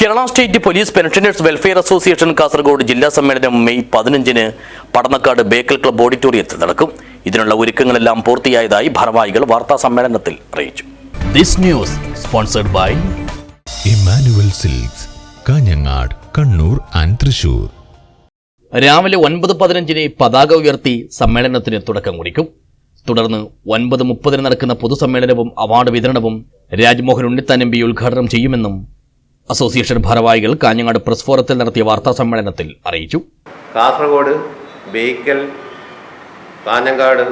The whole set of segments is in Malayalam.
Kerala state police pensioners welfare association Kasaragod ജില്ലാ സമ്മേളനം മെയ് പതിനഞ്ചിന് പടന്നക്കാട് ബേക്കൽ ക്ലബ് ഓഡിറ്റോറിയത്തിൽ നടക്കും. ഇതിനുള്ള ഒരുക്കങ്ങളെല്ലാം പൂർത്തിയായതായി ഭാരവാഹികൾ വാർത്താ സമ്മേളനത്തിൽ അറിയിച്ചു. This news sponsored by Emmanuel Silks Kanhangad Kannur and Thrissur രാവിലെ ഒൻപത് പതിനഞ്ചിന് പതാക ഉയർത്തി സമ്മേളനത്തിന് തുടക്കം കുറിക്കും. തുടർന്ന് ഒൻപത് മുപ്പതിന് നടക്കുന്ന പൊതുസമ്മേളനവും അവാർഡ് വിതരണവും രാജ്മോഹൻ ഉണ്ണിത്താൻ എം പി ഉദ്ഘാടനം ചെയ്യുമെന്നും അസോസിയേഷൻ ഭാരവാഹികൾ കാഞ്ഞങ്ങാട് പ്രസ് ഫോറത്തിൽ നടത്തിയ വാർത്താ സമ്മേളനത്തിൽ അറിയിച്ചു. കാസർഗോഡ് ബേക്കൽ കാഞ്ഞങ്ങാട്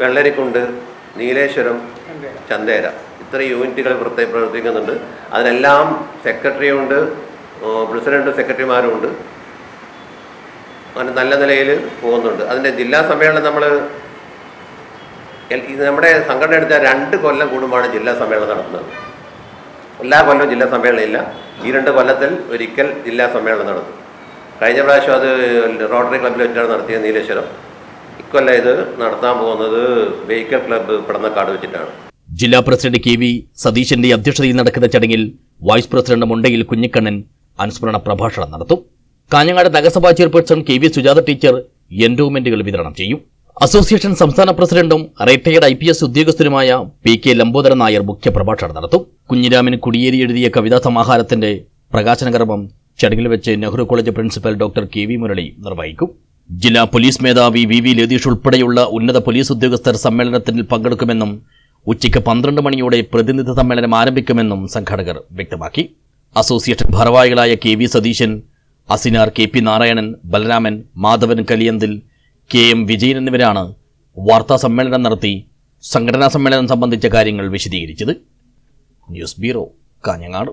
വെള്ളരിക്കുണ്ട് നീലേശ്വരം ചന്തേര. ഇത്ര യൂണിറ്റുകൾ പ്രത്യേക പ്രവർത്തിക്കുന്നുണ്ട്. അതിനെല്ലാം സെക്രട്ടറിയുണ്ട് പ്രസിഡന്റും സെക്രട്ടറിമാരും ഉണ്ട് അങ്ങനെ നല്ല നിലയിൽ പോകുന്നുണ്ട്. അതിന്റെ ജില്ലാ സമ്മേളനം നമ്മൾ നമ്മുടെ സംഘടന എടുത്ത രണ്ട് കൊല്ലം കൂടുമ്പോഴാണ് ജില്ലാ സമ്മേളനം നടത്തുന്നത്. എല്ലാ കൊല്ലവും ജില്ലാ സമ്മേളനം ഇല്ല. ഈ രണ്ട് കൊല്ലത്തിൽ ഒരിക്കൽ ജില്ലാ സമ്മേളനം നടത്തും കഴിഞ്ഞ പ്രാവശ്യം അത് റോട്ടറി ക്ലബ്ബിൽ വെച്ചാണ് നടത്തിയത് നീലേശ്വരം. ഇക്കൊല്ലം ഇത് നടത്താൻ പോകുന്നത് വെഹിക്കൽ ക്ലബ്ബ് പടന്നക്കാട് വെച്ചിട്ടാണ്. ജില്ലാ പ്രസിഡന്റ് കെ വി സതീശന്റെ അധ്യക്ഷതയിൽ നടക്കുന്ന ചടങ്ങിൽ വൈസ് പ്രസിഡന്റ് മുണ്ടയിൽ കുഞ്ഞിക്കണ്ണൻ അനുസ്മരണ പ്രഭാഷണം നടത്തും. കാഞ്ഞങ്ങാട് നഗരസഭാ chairperson K V Sujatha teacher എൻഡോമെന്റുകൾ വിതരണം ചെയ്യും. അസോസിയേഷൻ സംസ്ഥാന പ്രസിഡന്റും റിട്ടയർഡ് ഐ പി എസ് ഉദ്യോഗസ്ഥരുമായ പി കെ ലംബോദരൻ നായർ മുഖ്യപ്രഭാഷണം നടത്തും. കുഞ്ഞിരാമൻ കുടിയേരി എഴുതിയ കവിതാ സമാഹാരത്തിന്റെ പ്രകാശന കർമ്മം ചടങ്ങിൽ വെച്ച് Nehru college principal doctor K V Murali നിർവഹിക്കും. ജില്ലാ പോലീസ് മേധാവി വി വി ലതീഷ് ഉൾപ്പെടെയുള്ള ഉന്നത പോലീസ് ഉദ്യോഗസ്ഥർ സമ്മേളനത്തിൽ പങ്കെടുക്കുമെന്നും ഉച്ചയ്ക്ക് പന്ത്രണ്ട് മണിയോടെ പ്രതിനിധി സമ്മേളനം ആരംഭിക്കുമെന്നും സംഘാടകർ വ്യക്തമാക്കി. അസോസിയേഷൻ ഭാരവാഹികളായ K V Satheesan Asinar K P Narayanan Balaraman Madhavan Kaliyanthil K M Vijayan എന്നിവരാണ് വാർത്താ സമ്മേളനം നടത്തി സംഘടനാ സമ്മേളനം സംബന്ധിച്ച കാര്യങ്ങൾ വിശദീകരിച്ചത്. News bureau Kanhangad.